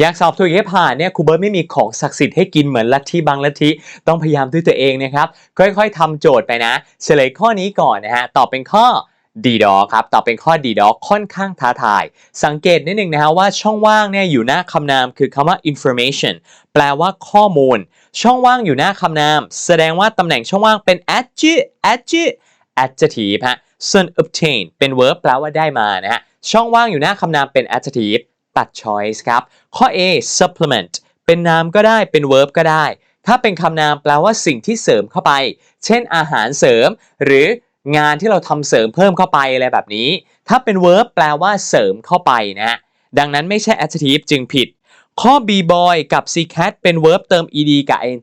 อยากสอบถูกให้ผ่านเนี่ยครูเบิร์ตไม่มีของศักดิ์สิทธิ์ให้กินเหมือนลัทธิบางลัทธิต้องพยายามด้วยตัวเองนะครับ ค่อยๆทำโจทย์ไปนะ เฉลยข้อนี้ก่อนนะฮะตอบเป็นข้อดีดอครับตอบเป็นข้อดีดอค่อนข้างท้าทาย สังเกตนิดนึงนะฮะว่าช่องว่างเนี่ยอยู่หน้าคำนามคือคำว่า information แปลว่าข้อมูล ช่องว่างอยู่หน้าคำนาม แสดงว่าตำแหน่งช่องว่างเป็น adjective adjective adjective ฮะส่วน obtain เป็น verb แปลว่าได้มานะฮะช่องว่างอยู่หน้าคำนามเป็น adjective ตัด choice ครับ ข้อ A supplement เป็นนามก็ได้เป็น verb ก็ได้ ถ้าเป็นคำนามแปลว่าสิ่งที่เสริมเข้าไป เช่นอาหารเสริม หรืองานที่เราทำเสริมเพิ่มเข้าไปอะไรแบบนี้ ถ้าเป็น verb แปลว่าเสริมเข้าไปนะฮะดังนั้นไม่ใช่ adjective จึงผิด ข้อ B boy กับ C cat เป็น verb เติม ed กับ ing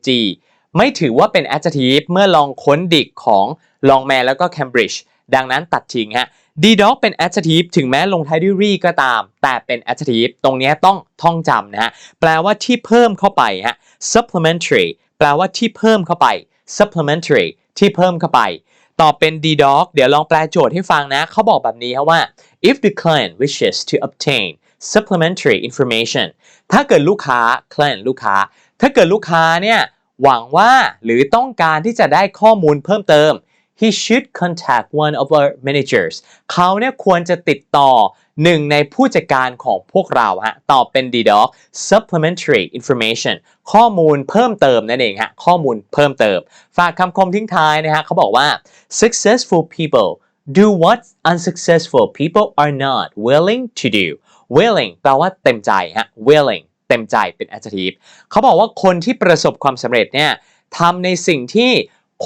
ไม่ถือว่าเป็น adjective เมื่อลองค้นดิกของ Longman แล้วก็ Cambridge ดังนั้นตัดทิ้งฮะ d dog เป็น adjective ถึงแม้ลงท้ายด้วย re ก็ตาม แต่เป็น adjective ตรงนี้ต้องท่องจำนะฮะ แปลว่าที่เพิ่มเข้าไปฮะ supplementary แปลว่าที่เพิ่มเข้าไป supplementary ที่เพิ่มเข้าไป ต่อเป็น d dog เดี๋ยวลองแปลโจทย์ให้ฟังนะ เขาบอกแบบนี้ครับว่า if the client wishes to obtain supplementary information ถ้าเกิดลูกค้า client ลูกค้า ถ้าเกิดลูกค้าเนี่ย หวังว่าหรือต้องการที่จะได้ข้อมูลเพิ่มเติม he should contact one of our managers เขาเนี่ยควรจะติดต่อหนึ่งในผู้จัดการของพวกเราฮะตอบเป็น d d o c supplementary information ข้อมูลเพิ่มเติมนั่นเองฮะข้อมูลเพิ่มเติม ฝากคำคมทิ้งท้ายนะฮะเขาบอกว่า successful people do what unsuccessful people are not willing to do willing แปลว่าเต็มใจฮะ willing เต็มใจเป็น adjective เขาบอกว่าคนที่ประสบความสำเร็จเนี่ยทำในสิ่งที่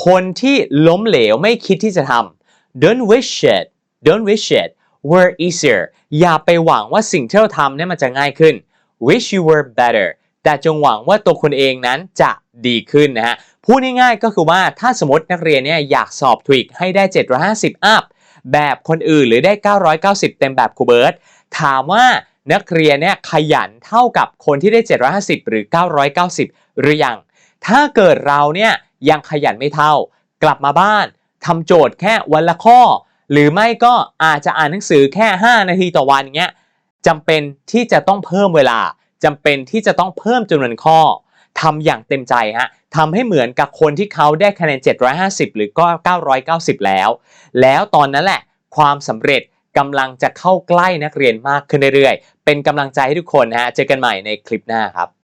คนที่ล้มเหลวไม่คิดที่จะทำ don't wish it don't wish it were easier อย่าไปหวังว่าสิ่งที่เราทำเนี่ยมันจะง่ายขึ้น wish you were better แต่จงหวังว่าตัวคุณเองนั้นจะดีขึ้นนะฮะ พูดง่ายๆก็คือว่าถ้าสมมตินักเรียนเนี่ยอยากสอบทวิกให้ได้ 750 อัพ แบบคนอื่นหรือได้ 990 เต็มแบบครูเบิร์ตถามว่านักเรียนเนี่ยขยันเท่ากับคนที่ได้ 750 หรือ 990 หรือยัง ถ้าเกิดเราเนี่ยยังขยันไม่เท่า กลับมาบ้านทำโจทย์แค่วันละข้อ หรือไม่ก็อาจจะอ่านหนังสือแค่ 5 นาทีต่อวันเงี้ยจำเป็นที่จะต้องเพิ่มเวลาจำเป็นที่จะต้องเพิ่มจำนวนข้อทำอย่างเต็มใจฮะทำให้เหมือนกับคนที่เขาได้คะแนน 750 หรือก็ 990 แล้ว แล้วตอนนั้นแหละ ความสำเร็จกำลังจะเข้าใกล้นักเรียนมากขึ้นเรื่อยๆ เป็นกำลังใจให้ทุกคนนะฮะ เจอกันใหม่ในคลิปหน้าครับ